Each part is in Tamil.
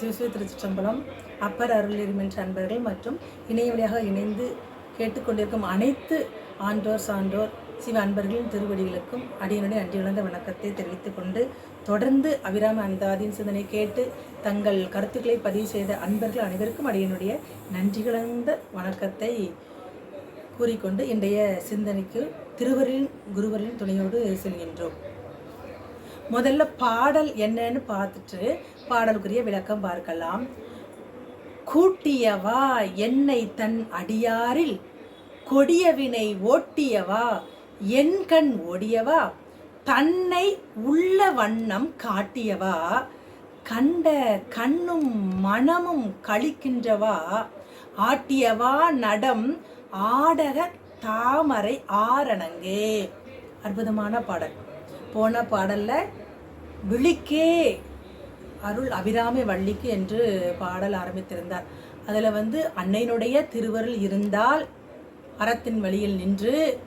சிவசிவ திருச்சிற்றம்பலம் அப்பர் அருளிருமென்ற அன்பர்கள் மற்றும் இணைய வழியாக இணைந்து கேட்டுக்கொண்டிருக்கும் அனைத்து ஆண்டோர் சான்றோர் சிவ அன்பர்களின் திருவடிகளுக்கும் அடியனுடைய அன்றி வணக்கத்தை தெரிவித்துக் கொண்டு தொடர்ந்து அபிராம அந்தாதியின் சிந்தனை கேட்டு தங்கள் கருத்துக்களை பதிவு செய்த அன்பர்கள் அனைவருக்கும் அடியனுடைய நன்றி கலந்த வணக்கத்தை கூறிக்கொண்டு இன்றைய சிந்தனைக்கு திருவரின் குருவரின் துணையோடு செல்கின்றோம். முதல்ல பாடல் என்னன்னு பார்த்துட்டு பாடலுக்குரிய விளக்கம் பார்க்கலாம். கூட்டியவா என்னை தன் அடியாரில்? கொடியவினை ஓட்டியவா? என் கண் ஓடியவா? தன்னை உள்ள வண்ணம் காட்டியவா? கண்ட கண்ணும் மனமும் கழிக்கின்றவா ஆட்டியவா நடம் ஆடக தாமரை ஆரணங்கே. அற்புதமான பாடல். போன பாடல்ல விழிக்கே அருள் அபிராமி வள்ளிக்கு என்று பாடல் ஆரம்பித்திருந்தார். அதில் வந்து அன்னையினுடைய திருவருள் இருந்தால் அறத்தின் வழியில் நின்று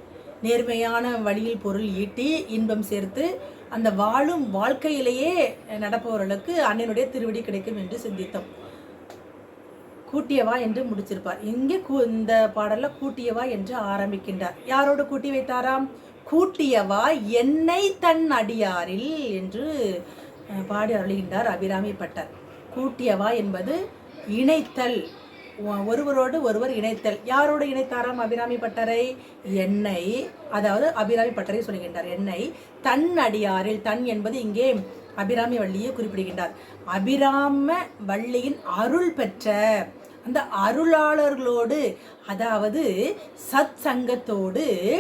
நேர்மையான வழியில் பொருள் ஈட்டி இன்பம் சேர்த்து அந்த வாழும் வாழ்க்கையிலேயே நடப்பவர்களுக்கு அன்னையினுடைய திருவடி கிடைக்கும் என்று சிந்தித்தோம். கூட்டியவா என்று முடிச்சிருப்பார். இங்கே கூ- இந்த பாடலில் கூட்டியவா என்று ஆரம்பிக்கின்றார். யாரோடு கூட்டி வைத்தாராம்? கூட்டியவா என்னை தன் அடியாரில் என்று பாடி அருளுகின்றார் அபிராமி பட்டர். கூட்டியவா என்பது இணைத்தல். ஒ- ஒருவரோடு ஒருவர் இணைத்தல். யாரோடு இணைத்தாராம் அபிராமி பட்டரை? என்னை அதாவது அபிராமி பட்டரை சொல்கின்றார். என்னை தன் அடியாரில் தன் என்பது இங்கே அபிராமி வள்ளியை குறிப்பிடுகின்றார். அபிராம வள்ளியின் அருள் பெற்ற அந்த அருளாளர்களோடு அதாவது சத் சங்கத்தோடு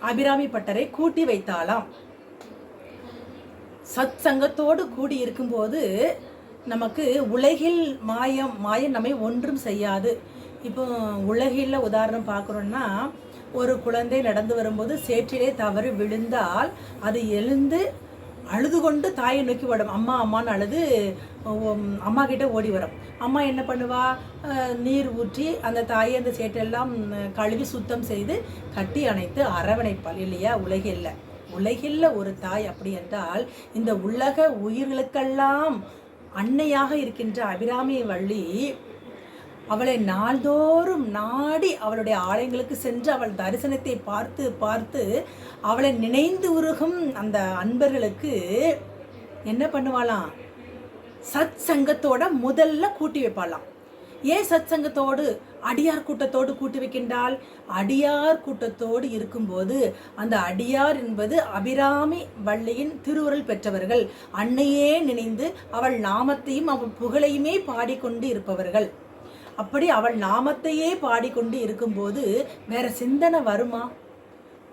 அபிராமி பட்டரை கூட்டி வைத்தாலாம் சத் சங்கத்தோடு கூடி இருக்கும்போது நமக்கு உலகில் மாயம் மாயம் நம்மை ஒன்றும் செய்யாது. இப்போ உலகில் உதாரணம் பார்க்குறோன்னா ஒரு குழந்தை நடந்து வரும்போது சேற்றிலே தவறு விழுந்தால் அது எழுந்து அழுது கொண்டு தாயை நோக்கி ஓடும். அம்மா அம்மான்னு அழுது அம்மா கிட்ட ஓடி வரும். அம்மா என்ன பண்ணுவா? நீர் ஊற்றி அந்த தாயை அந்த சேற்றெல்லாம் கழுவி சுத்தம் செய்து கட்டி அணைத்து அரவணைப்பாள் இல்லையா? உலகில். உலகில் ஒரு தாய் அப்படி என்றால் இந்த உலக உயிர்களுக்கெல்லாம் அன்னையாக இருக்கின்ற அபிராமி வள்ளி அவளை நாள்தோறும் நாடி அவளுடைய ஆலயங்களுக்கு சென்று அவள் தரிசனத்தை பார்த்து பார்த்து அவளை நினைந்து உருகும் அந்த அன்பர்களுக்கு என்ன பண்ணுவாளாம்? சத் சங்கத்தோட முதல்ல கூட்டி வைப்பாளாம். ஏன் சத் சங்கத்தோடு அடியார் கூட்டத்தோடு கூட்டி வைக்கின்றாள். அடியார் கூட்டத்தோடு இருக்கும்போது அந்த அடியார் என்பது அபிராமி வள்ளியின் திருவுருள் பெற்றவர்கள். அன்னையே நினைந்து அவள் நாமத்தையும் அவள் புகழையுமே பாடிக்கொண்டு இருப்பவர்கள். அப்படி அவள் நாமத்தையே பாடிக்கொண்டு இருக்கும்போது வேற சிந்தனை வருமா?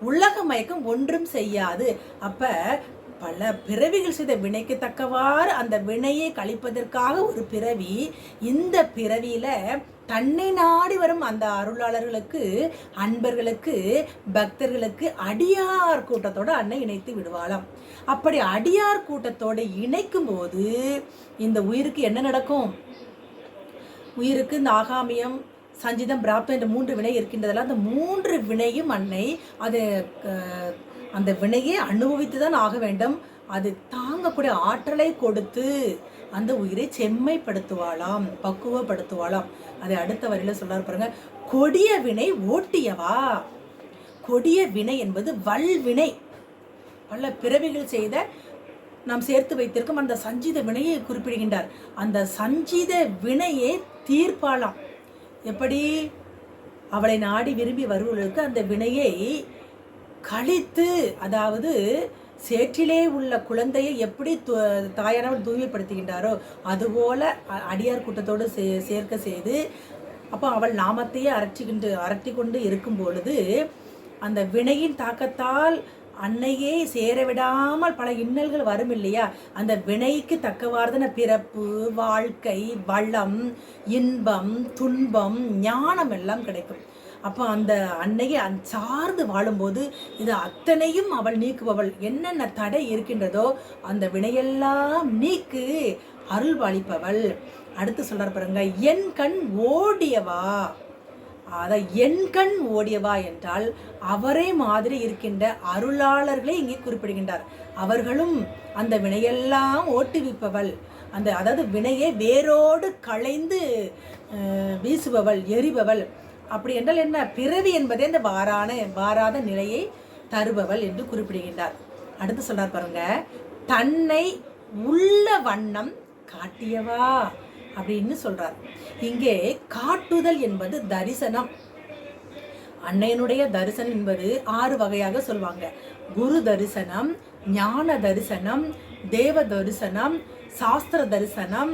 உலக மயக்கம் ஒன்றும் செய்யாது. அப்ப பல பிறவிகள் செய்த வினைக்கு தக்கவாறு அந்த வினையை கழிப்பதற்காக ஒரு பிறவி இந்த பிறவியில தன்னை நாடி வரும் அந்த அருளாளர்களுக்கு அன்பர்களுக்கு பக்தர்களுக்கு அடியார் கூட்டத்தோட அன்னை இணைத்து விடுவாளாம். அப்படி அடியார் கூட்டத்தோடு இணைக்கும் போது இந்த உயிருக்கு என்ன நடக்கும்? உயிருக்கு இந்த ஆகாமியம் சஞ்சிதம் பிராப்தம் என்ற மூன்று வினை இருக்கின்றதெல்லாம் அந்த மூன்று வினையும் அன்னை அது அந்த வினையை அனுபவித்து தான் ஆக வேண்டும். அது தாங்கக்கூடிய ஆற்றலை கொடுத்து அந்த உயிரை செம்மைப்படுத்துவாளாம் பக்குவப்படுத்துவாளாம். அதை அடுத்த வரியில சொல்லார் பாருங்க கொடிய வினை ஓட்டியவா? கொடிய வினை என்பது வல்வினை பல பிறவிகள் செய்த நாம் சேர்த்து வைத்திருக்கும் அந்த சஞ்சித வினையை குறிப்பிடுகின்றார். அந்த சஞ்சித வினையை தீர்ப்பாளாம். எப்படி? அவளை நாடி விரும்பி வருவர்களுக்கு அந்த வினையை கழித்து அதாவது சேற்றிலே உள்ள குழந்தையை எப்படி தாயானவர் தூய்மைப்படுத்துகின்றாரோ அதுபோல அடியார் கூட்டத்தோடு சே சேர்க்க செய்து அப்போ அவள் நாமத்தையே அரட்டிக்கிண்டு அரட்டி கொண்டு இருக்கும் பொழுது அந்த வினையின் தாக்கத்தால் அன்னையே சேர விடாமல் பல இன்னல்கள் வரும் இல்லையா? அந்த வினைக்கு தக்கவாறுதான பிறப்பு வாழ்க்கை வளம் இன்பம் துன்பம் ஞானம் எல்லாம் கிடைக்கும். அப்போ அந்த அன்னையை அந் சார்ந்து வாழும்போது இது அத்தனையும் அவள் நீக்குபவள். என்னென்ன தடை இருக்கின்றதோ அந்த வினையெல்லாம் நீக்கு அருள்வாளிப்பவள் அடுத்து சொல்கிறார் பாருங்க என் கண் ஓடியவா? அதான் என் கண் ஓடியவா? என்றால் அவரே மாதிரி இருக்கின்ற அருளாளர்களை இங்கே குறிப்பிடுகின்றார். அவர்களும் அந்த வினையெல்லாம் ஓட்டுவிப்பவள். அந்த அதாவது வினையை வேரோடு களைந்து வீசுபவள் எரிபவள். அப்படி என்றால் என்ன? பிறவி என்பதே இந்த வாரான வாராத நிலையை தருபவள் என்று குறிப்பிடுகின்றார். அடுத்து சொல்றார் பாருங்க தன்னை உள்ள வண்ணம் காட்டியவா அப்படின்னு சொல்றார். இங்கே காட்டுதல் என்பது தரிசனம். அன்னையனுடைய தரிசனம் என்பது ஆறு வகையாக சொல்லுவாங்க குரு தரிசனம் ஞான தரிசனம் தேவ தரிசனம் சாஸ்திர தரிசனம்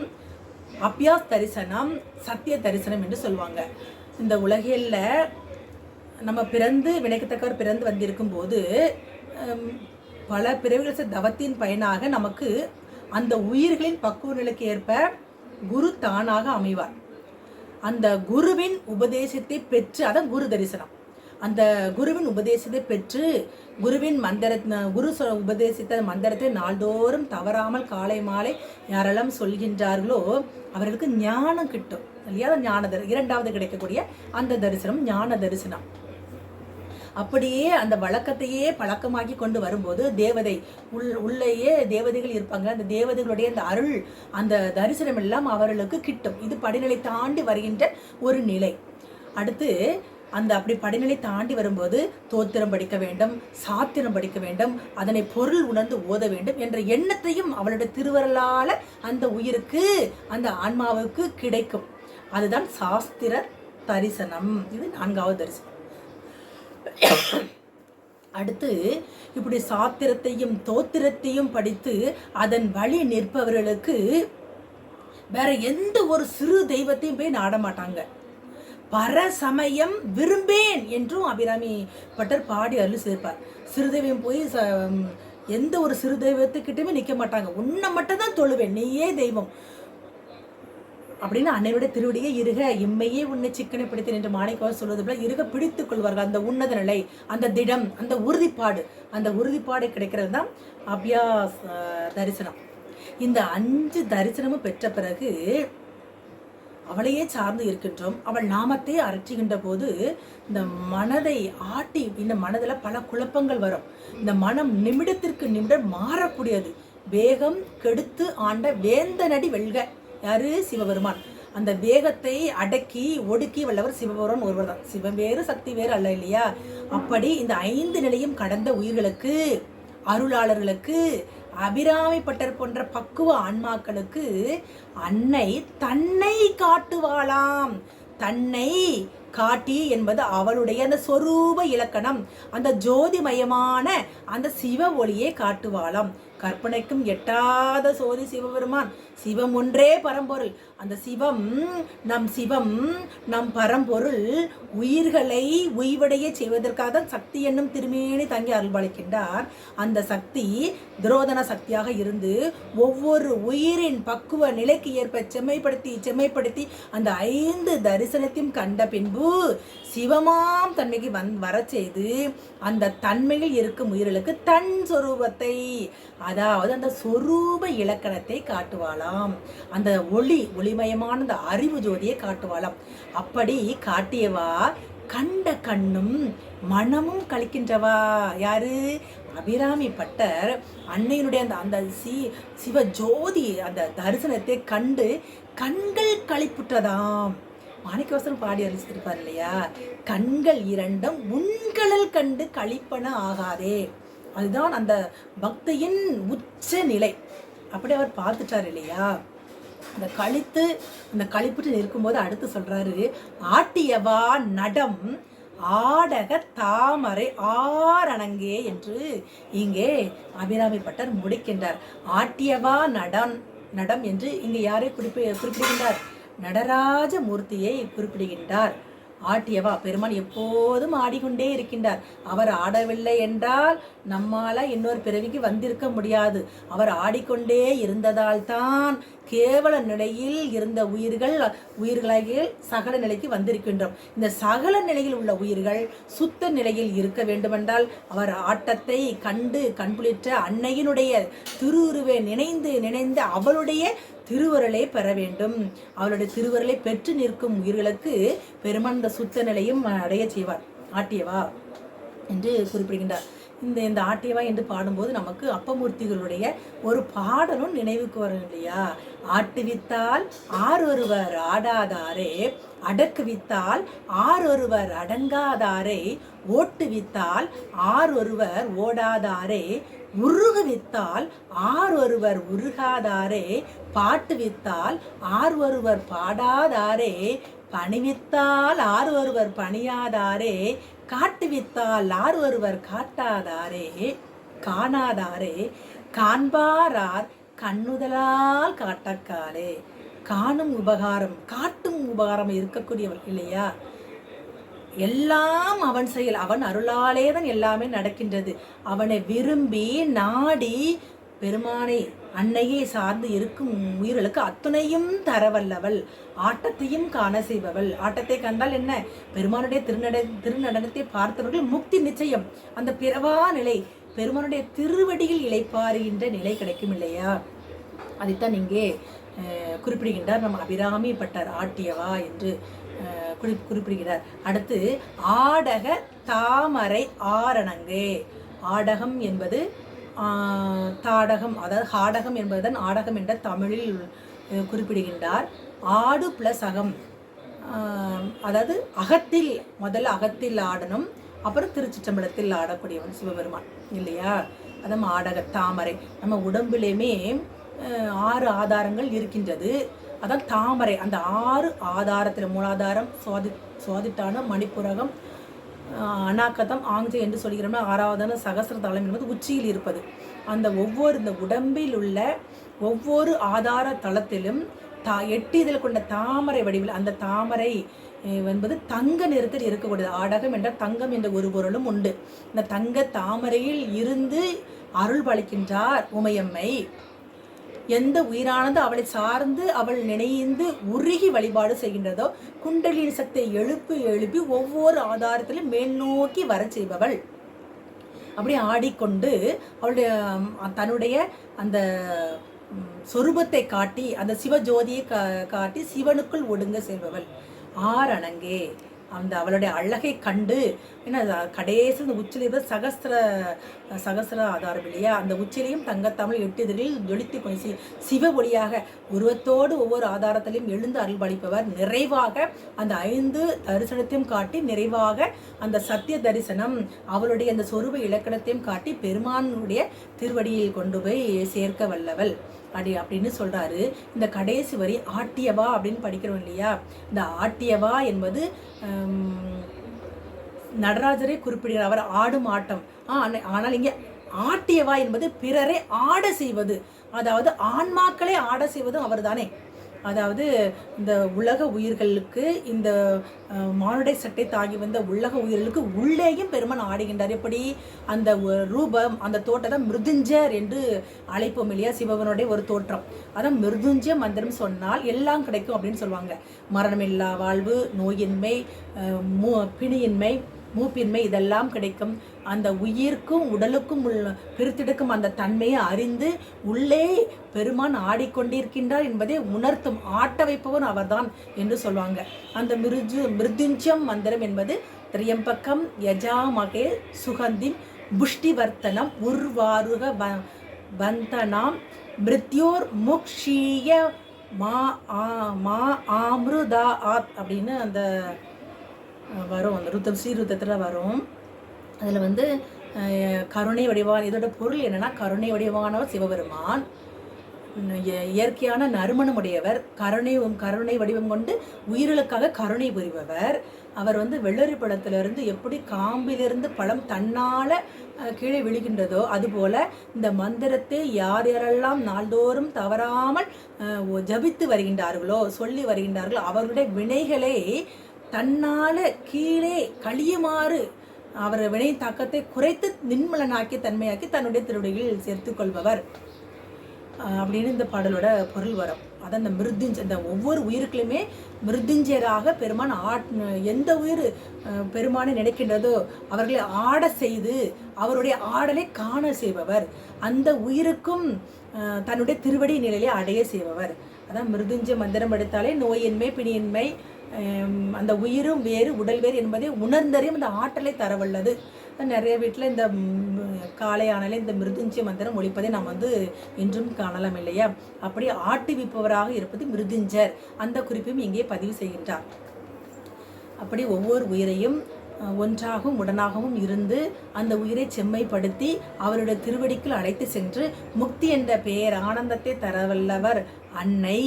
அபியாஸ் தரிசனம் சத்திய தரிசனம் என்று சொல்லுவாங்க இந்த உலகில் நம்ம பிறந்து வினைக்கத்தக்கவர் பிறந்து வந்திருக்கும் போது பல பிறவிகள் தவத்தின் பயனாக நமக்கு அந்த உயிர்களின் பக்குவ நிலைக்கு ஏற்ப குரு தானாக அமைவார். அந்த குருவின் உபதேசத்தை பெற்று அதான் குரு தரிசனம். அந்த குருவின் உபதேசத்தை பெற்று குருவின் மந்திர குரு உபதேசித்த மந்திரத்தை நாள்தோறும் தவறாமல் காலை மாலை யாரெல்லாம் சொல்கின்றார்களோ அவர்களுக்கு ஞானம் கிட்டும். இல்லையா ஞான தரி இரண்டாவது கிடைக்கக்கூடிய அந்த தரிசனம் ஞான தரிசனம். அப்படியே அந்த வழக்கத்தையே பழக்கமாக்கி கொண்டு வரும்போது தேவதை உள் உள்ளேயே தேவதைகள் இருப்பாங்க. அந்த தேவதைகளுடைய அந்த அருள் அந்த தரிசனம் எல்லாம் அவர்களுக்கு கிட்டும். இது படிநிலை தாண்டி வருகின்ற ஒரு நிலை. அடுத்து அந்த அப்படி படிநிலை தாண்டி வரும்போது தோத்திரம் படிக்க வேண்டும் சாத்திரம் படிக்க வேண்டும் அதனை பொருள் உணர்ந்து ஓத வேண்டும் என்ற எண்ணத்தையும் அவளுடைய திருவருளால அந்த உயிருக்கு அந்த ஆன்மாவுக்கு கிடைக்கும். அதுதான் சாஸ்திர தரிசனம். இது நான்காவது தரிசனம். அடுத்து இப்படி சாத்திரத்தையும் தோத்திரத்தையும் படித்து அதன் வழி நிற்பவர்களுக்கு வேற எந்த ஒரு சிறு தெய்வத்தையும் போய் நாட மாட்டாங்க. பரசமயம் விரும்பேன் என்றும் அபிராமி பட்டர் பாடி அருள் சேர்ப்பார் சிறுதெய்வம் போய் ச- எந்த ஒரு சிறு தெய்வத்துக்கிட்டயுமே நிற்க மாட்டாங்க. உன்னை மட்டும் தான் தொழுவேன். நீயே தெய்வம். அப்படின்னு அன்னையுடைய திருவடியே இருக இம்மையே உன்னை சிக்கனை பிடித்தேன் என்று மாணிக்கவர் சொல்வது போல இருக பிடித்துக் கொள்வார்கள். அந்த உன்னத நிலை அந்த திடம் அந்த உறுதிப்பாடு அந்த உறுதிப்பாடு கிடைக்கிறது தான் அபியாஸ் அஹ், தரிசனம். இந்த அஞ்சு தரிசனமும் பெற்ற பிறகு அவளையே சார்ந்து இருக்கின்றோம். அவள் நாமத்தை அரற்றுகின்ற போது இந்த மனதை ஆட்டி இந்த மனதில் பல குழப்பங்கள் வரும். இந்த மனம் நிமிடத்திற்கு நிமிடம் மாறக்கூடியது. வேகம் கெடுத்து ஆண்ட வேந்தனடி வெல்க. யாரு? சிவபெருமான். அந்த வேகத்தை அடக்கி ஒடுக்கி வல்லவர் சிவபெருமான் ஒருவர் தான். சிவம் வேறு சக்தி வேறு அல்ல இல்லையா? அப்படி இந்த ஐந்து நிலையும் கடந்த உயிர்களுக்கு அருளாளர்களுக்கு அபிராமிப்பட்டர் போன்ற பக்குவ ஆன்மாக்களுக்கு அன்னை தன்னை காட்டுவாளாம். தன்னை காட்டி என்பது அவளுடைய அந்த சொரூப இலக்கணம். அந்த ஜோதிமயமான அந்த சிவ ஒளியை காட்டுவாளாம். கற்பனைக்கும் எட்டாத சோதி சிவபெருமான். சிவம் ஒன்றே பரம்பொருள். அந்த சிவம் நம் சிவம் நம் பரம்பொருள். உயிர்களை உய்வடைய செய்வதற்காக தான் சக்தி என்னும் திருமேனி தங்கி அருள்பாலிக்கின்றார் அந்த சக்தி துரோதன சக்தியாக இருந்து ஒவ்வொரு உயிரின் பக்குவ நிலைக்கு ஏற்ப செம்மைப்படுத்தி செம்மைப்படுத்தி அந்த ஐந்து தரிசனத்தையும் கண்ட பின்பு சிவமாம் தன்மைக்கு வந் வர செய்து அந்த தன்மையில் இருக்கும் உயிர்களுக்கு தன் சொரூபத்தை அதாவது அந்த சொரூப இலக்கணத்தை காட்டுவாளாம். அந்த ஒளி ஒளிமயமான அந்த அறிவு ஜோதியை காட்டுவாளாம். அப்படி காட்டியவா? கண்ட கண்ணும் மனமும் கழிக்கின்றவா? யாரு? அபிராமி பட்டர். அன்னையினுடைய அந்த அந்த சி சிவ ஜோதி அந்த தரிசனத்தை கண்டு கண்கள் கழிப்புற்றதாம். மாணிக்கவாசன் பாடி அனுப்பிச்சிருப்பார் இல்லையா? கண்கள் இரண்டும் உண்களல் கண்டு கழிப்பன ஆகாதே. அதுதான் அந்த பக்தியின் உச்ச நிலை. அப்படி அவர் பார்த்துட்டார் இல்லையா? அந்த கழித்து அந்த கழிப்புட்டு நிற்கும்போது அடுத்து சொல்றாரு ஆட்டியவா நடம் ஆடக தாமரை ஆரணங்கே என்று இங்கே அபிராமி பட்டர் முடிக்கின்றார். ஆட்டியவா நடம் நடம் என்று இங்கே யாரை குறிப்பி குறிப்பிடுகின்றார்? நடராஜ மூர்த்தியை குறிப்பிடுகின்றார். ஆட்டியவா பெருமான் எப்போதும் ஆடிக்கொண்டே இருக்கின்றார். அவர் ஆடவில்லை என்றால் நம்மால இன்னொரு பிறவிக்கு வந்திருக்க முடியாது. அவர் ஆடிக்கொண்டே இருந்ததால் தான் கேவல நிலையில் இருந்த உயிர்கள் உயிர்களாகிய சகல நிலைக்கு வந்திருக்கின்றோம். இந்த சகல நிலையில் உள்ள உயிர்கள் சுத்த நிலையில் இருக்க வேண்டுமென்றால் அவர் ஆட்டத்தை கண்டு கண்புளிற்ற அன்னையினுடைய திருவுருவை நினைந்து நினைந்து அவளுடைய திருவருளை பெற வேண்டும். அவளுடைய திருவருளை பெற்று நிற்கும் உயிர்களுக்கு பெருமான் இந்த சுத்த நிலையும் அடைய செய்வார். ஆட்டியவா? என்று குறிப்பிடுகின்றார். இந்த இந்த ஆட்டியவா என்று பாடும்போது நமக்கு அப்பமூர்த்திகளுடைய ஒரு பாடலும் நினைவுக்கு வரும் இல்லையா? ஆட்டுவித்தால் ஆரொருவர் ஆடாதாரே அடக்குவித்தால் ஆரொருவர் அடங்காதாரே ஓட்டுவித்தால் ஆரொருவர் ஓடாதாரே உருகுவித்தால் ஆர் ஒருவர் உருகாதாரே பாட்டுவித்தால் ஆர் ஒருவர் பாடாதாரே பணிவித்தால் ஆர் ஒருவர் பணியாதாரே காட்டுவித்தால் ஆர் ஒருவர் காட்டாதாரே காணாதாரே காண்பாரார் கண்ணுதலால் காட்டக்காலே. காணும் உபகாரம் காட்டும் உபகாரம் இருக்கக்கூடியவர்கள் இல்லையா? எல்லாம் அவன் செயல். அவன் அருளாலே தான் எல்லாமே நடக்கின்றது. அவனை விரும்பி நாடி பெருமானை அன்னையே சார்ந்து இருக்கும் உயிர்களுக்கு அத்துணையும் தரவல்லவள். ஆட்டத்தையும் காண செய்பவள். ஆட்டத்தை கண்டால் என்ன? பெருமானுடைய திருநட திருநடனத்தை பார்த்தவர்கள் முக்தி நிச்சயம். அந்த பிறவா நிலை. பெருமானுடைய திருவடியில் இழைப்பாருகின்ற நிலை கிடைக்கும் இல்லையா? அதைத்தான் இங்கே குறிப்பிடுகின்றார். நம்ம அபிராமி பட்டர் ஆட்டியவா என்று குறி குறிப்பிடுகிறார். அடுத்து ஆடக தாமரை ஆரணங்கு. ஆடகம் என்பது தாடகம் அதாவது ஹாடகம் என்பதுதான் ஆடகம் என்ற தமிழில் குறிப்பிடுகின்றார். ஆடு பிளஸ் அகம். அதாவது அகத்தில் முதல்ல அகத்தில் ஆடணும் அப்புறம் திருச்சிற்றம்பலத்தில் ஆடக்கூடியவன் சிவபெருமான் இல்லையா? அதான் ஆடக தாமரை. நம்ம உடம்புலையுமே ஆறு ஆதாரங்கள் இருக்கின்றது. அதான் தாமரை அந்த ஆறு ஆதாரத்தில் மூலாதாரம் சுவாதி சுவாதிட்டான மணிப்புரகம் ஆஹ், அநாகதம் ஆங்ஜை என்று சொல்கிறோம்னா ஆறாவதான சகசிர தளம் என்பது உச்சியில் இருப்பது. அந்த ஒவ்வொரு இந்த உடம்பில் உள்ள ஒவ்வொரு ஆதார தளத்திலும் தா எட்டு இதில் கொண்ட தாமரை வடிவில் அந்த தாமரை என்பது தங்க நிறத்தில் இருக்கக்கூடியது. ஆடகம் என்ற தங்கம் என்ற ஒரு பொருளும் உண்டு. இந்த தங்க தாமரையில் இருந்து அருள் பாலிக்கின்றார் உமையம்மை. எந்த உயிரானது அவளை சார்ந்து அவள் நினைந்து உருகி வழிபாடு செய்கின்றதோ குண்டலின் சக்தியை எழுப்பி எழுப்பி ஒவ்வொரு ஆதாரத்திலும் மேல் நோக்கி வர செய்பவள். அப்படி ஆடிக்கொண்டு அவளுடைய தன்னுடைய அந்த சொரூபத்தை காட்டி அந்த சிவஜோதியை கா காட்டி சிவனுக்குள் ஒடுங்க செய்பவள் ஆரணங்கே அந்த அவளுடைய அழகை கண்டு ஏன்னா கடைசி இந்த உச்சிலிருந்து இருந்த சகஸ்திர சகஸ்திர ஆதாரம் இல்லையா? அந்த உச்சிலையும் தங்கத்தமிழ் எட்டு ஜொலித்து கொண்டு சி சிவ ஒளியாக உருவத்தோடு ஒவ்வொரு ஆதாரத்திலையும் எழுந்து அருள்பளிப்பவர் நிறைவாக அந்த ஐந்து தரிசனத்தையும் காட்டி நிறைவாக அந்த சத்திய தரிசனம் அவளுடைய அந்த சொரூப இலக்கணத்தையும் காட்டி பெருமானுடைய திருவடியில் கொண்டு போய் சேர்க்க வல்லவள். அப்படி அப்படின்னு சொல்கிறாரு இந்த கடைசி வரி ஆட்டியவா அப்படின்னு படிக்கிறோம் இல்லையா? இந்த ஆட்டியவா என்பது நடராஜரை நடராஜரே குறிப்பிடுகிறார். அவர் ஆடும் ஆட்டம். ஆ, ஆனால் இங்கே ஆட்டியவா என்பது பிறரை ஆட செய்வது. அதாவது ஆன்மாக்களை ஆட செய்வதும் அவர் தானே அதாவது இந்த உலக உயிர்களுக்கு இந்த மானுடை சட்டை தாங்கி வந்த உலக உயிர்களுக்கு உள்ளேயும் பெருமான் ஆடுகின்றார். எப்படி? அந்த ரூபம் அந்த தோட்டத்தை மிருதுஞ்சர் என்று அழைப்போம் இல்லையா? சிவவனுடைய ஒரு தோற்றம். அதான் மிருதுஞ்ச மந்திரம் சொன்னால் எல்லாம் கிடைக்கும் அப்படின்னு சொல்லுவாங்க. மரணமில்லா வாழ்வு நோயின்மை மூ பிணியின்மை மூப்பின்மை இதெல்லாம் கிடைக்கும். அந்த உயிர்க்கும் உடலுக்கும் உள்ள பிரித்தெடுக்கும் அந்த தன்மையை அறிந்து உள்ளே பெருமான் ஆடிக்கொண்டிருக்கின்றார் என்பதை உணர்த்தும் ஆட்ட வைப்பவன் அவர்தான் என்று சொல்லுவாங்க. அந்த மிருஜு மிருதுஞ்சம் மந்திரம் என்பது திரியம்பக்கம் யஜாமகே சுகந்தின் புஷ்டிவர்த்தனம் உர்வாருக வ- வந்தனாம் மிருத்யோர் முக்ஷீய மா ஆ மா ஆமிருதா ஆத் அப்படின்னு அந்த வரும். அந்த ருத்தம் ஸ்ரீருத்தத்தில் வரும். அதில் வந்து கருணை வடிவான் இதோட பொருள் என்னென்னா கருணை வடிவானவர் சிவபெருமான். இய- இயற்கையான நறுமணமுடையவர். கருணை கருணை வடிவம் கொண்டு உயிர்களுக்காக கருணை புரிபவர். அவர் வந்து வெள்ளரி பழத்திலிருந்து எப்படி காம்பிலிருந்து பழம் தன்னால் கீழே விழுகின்றதோ அதுபோல இந்த மந்திரத்தை யார் யாரெல்லாம் நாள்தோறும் தவறாமல் ஜபித்து வருகின்றார்களோ சொல்லி வருகின்றார்களோ அவர்களுடைய வினைகளை தன்னால் கீழே கழியுமாறு அவர் வினை தாக்கத்தை குறைத்து நின்மலனாக்கி தன்மையாக்கி தன்னுடைய திருவடிகளில் சேர்த்து கொள்பவர். அப்படின்னு இந்த பாடலோட பொருள் வரும். அதான் இந்த மிருதுஞ்ச இந்த ஒவ்வொரு உயிருக்குலையுமே மிருதுஞ்சராக பெருமான் ஆட் எந்த உயிர் பெருமானை நினைக்கின்றதோ அவர்களை ஆட செய்து அவருடைய ஆடலை காண செய்பவர். அந்த உயிருக்கும் தன்னுடைய திருவடி நிலையை அடைய செய்பவர். அதான் மிருதுஞ்ச மந்திரம் எடுத்தாலே நோயின்மை பிணியின்மை அந்த உயிரும் வேறு உடல் வேறு என்பதை உணர்ந்தறியும் அந்த ஆற்றலை தரவல்லது. நிறைய வீட்டில் இந்த காலை ஆனாலே இந்த மிருதுஞ்சி மந்திரம் ஒழிப்பதை நாம் வந்து இன்றும் காணலாம் இல்லையா? அப்படி ஆட்டுவிப்பவராக இருப்பது மிருதுஞ்சர். அந்த குறிப்பையும் இங்கே பதிவு செய்கின்றார். அப்படி ஒவ்வொரு உயிரையும் ஒன்றாகவும் உடனாகவும் இருந்து அந்த உயிரை செம்மைப்படுத்தி அவருடைய திருவடிக்குள் அழைத்து சென்று முக்தி என்ற பெயர் ஆனந்தத்தை தரவல்லவர் அன்னை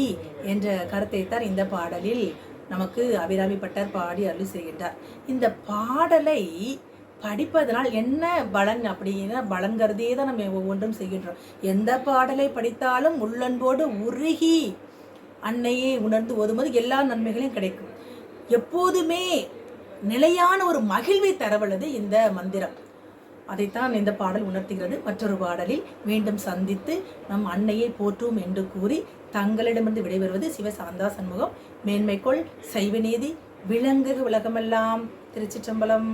என்ற கருத்தை தான் இந்த பாடலில் நமக்கு அபிராமி பட்டர் பாடி அருள் செய்கின்றார். இந்த பாடலை படிப்பதனால் என்ன பலன்? அப்படின்னா பலன்கிறதே தான் நம்ம ஒவ்வொன்றும் செய்கின்றோம். எந்த பாடலை படித்தாலும் உள்ளன்போடு உருகி அன்னையை உணர்ந்து ஓதும்போது எல்லா நன்மைகளையும் கிடைக்கும். எப்போதுமே நிலையான ஒரு மகிழ்வை தரவல்லது இந்த மந்திரம். அதைத்தான் இந்த பாடல் உணர்த்துகிறது. மற்றொரு பாடலில் மீண்டும் சந்தித்து நம் அன்னையை போற்றுவோம் என்று கூறி தங்களிடமிருந்து விடைபெறுவது சிவசாந்தா சண்முகம் மேன்மைக்குள் சைவநீதி விளங்குக உலகமெல்லாம். திருச்சிற்றம்பலம்.